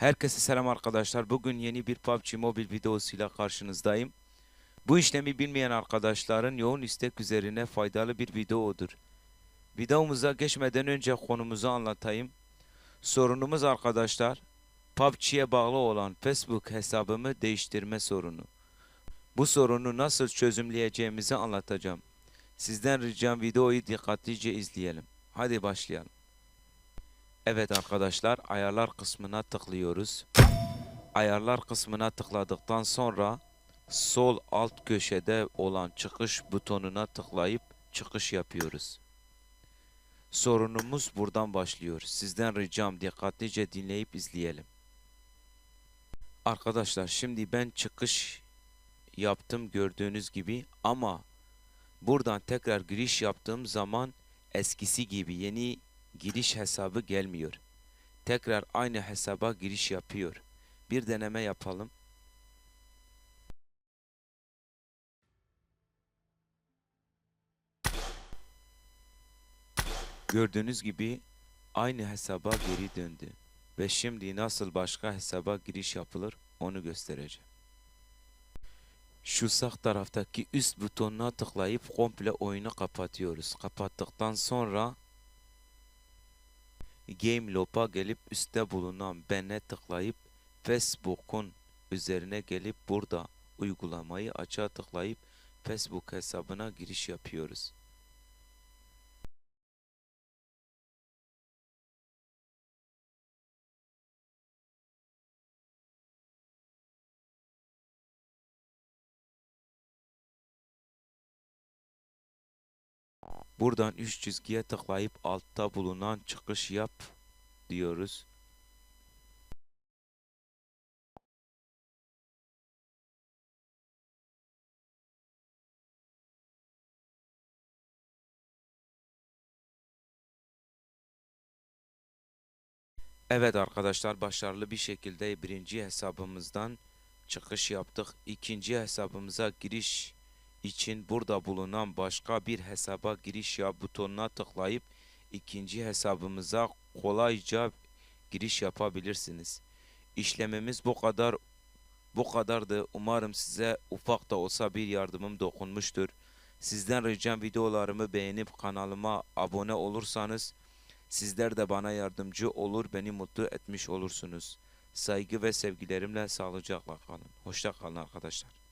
Herkese selam arkadaşlar. Bugün yeni bir PUBG Mobile videosuyla karşınızdayım. Bu işlemi bilmeyen arkadaşların yoğun istek üzerine faydalı bir videodur. Videomuza geçmeden önce konumuzu anlatayım. Sorunumuz arkadaşlar, PUBG'ye bağlı olan Facebook hesabımı değiştirme sorunu. Bu sorunu nasıl çözümleyeceğimizi anlatacağım. Sizden ricam videoyu dikkatlice izleyelim. Hadi başlayalım. Evet arkadaşlar ayarlar kısmına tıklıyoruz. Ayarlar kısmına tıkladıktan sonra sol alt köşede olan çıkış butonuna tıklayıp çıkış yapıyoruz. Sorunumuz buradan başlıyor. Sizden ricam dikkatlice dinleyip izleyelim. Arkadaşlar şimdi ben çıkış yaptım gördüğünüz gibi ama buradan tekrar giriş yaptığım zaman eskisi gibi yeni giriş hesabı gelmiyor. Tekrar aynı hesaba giriş yapıyor. Bir deneme yapalım. Gördüğünüz gibi aynı hesaba geri döndü. Ve şimdi nasıl başka hesaba giriş yapılır onu göstereceğim. Şu sağ taraftaki üst butonuna tıklayıp komple oyunu kapatıyoruz. Kapattıktan sonra Game Lob'a gelip üstte bulunan ben'e tıklayıp Facebook'un üzerine gelip burada uygulamayı açığa tıklayıp Facebook hesabına giriş yapıyoruz. Buradan üç çizgiye tıklayıp altta bulunan çıkış yap diyoruz. Evet arkadaşlar başarılı bir şekilde birinci hesabımızdan çıkış yaptık. İkinci hesabımıza giriş için burada bulunan başka bir hesaba giriş yap butonuna tıklayıp ikinci hesabımıza kolayca giriş yapabilirsiniz. İşlemimiz bu kadar bu kadardı. Umarım size ufak da olsa bir yardımım dokunmuştur. Sizden ricam videolarımı beğenip kanalıma abone olursanız sizler de bana yardımcı olur, beni mutlu etmiş olursunuz. Saygı ve sevgilerimle sağlıcakla kalın. Hoşça kalın arkadaşlar.